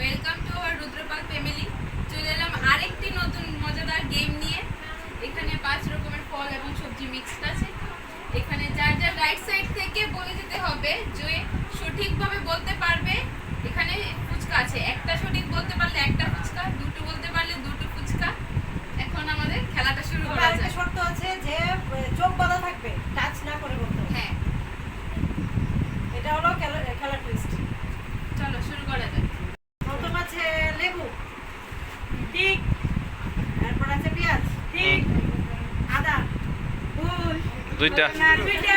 Welcome to our Rudrapal family চলে এলাম আরেকটি নতুন মজাদার গেম নিয়ে। এখানে পাঁচ রকমের ফল এবং সবজি মিক্সড আছে। এখানে যার যার রাইট সাইড থেকে বলে দিতে হবে যে সঠিকভাবে বলতে পারবে ঠিক। তারপর আছে পেঁয়াজ। ঠিক। আদা। ফুল দুইটা। দুইটা।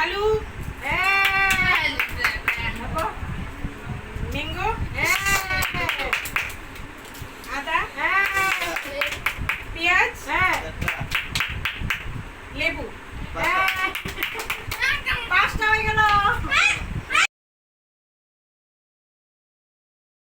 আলু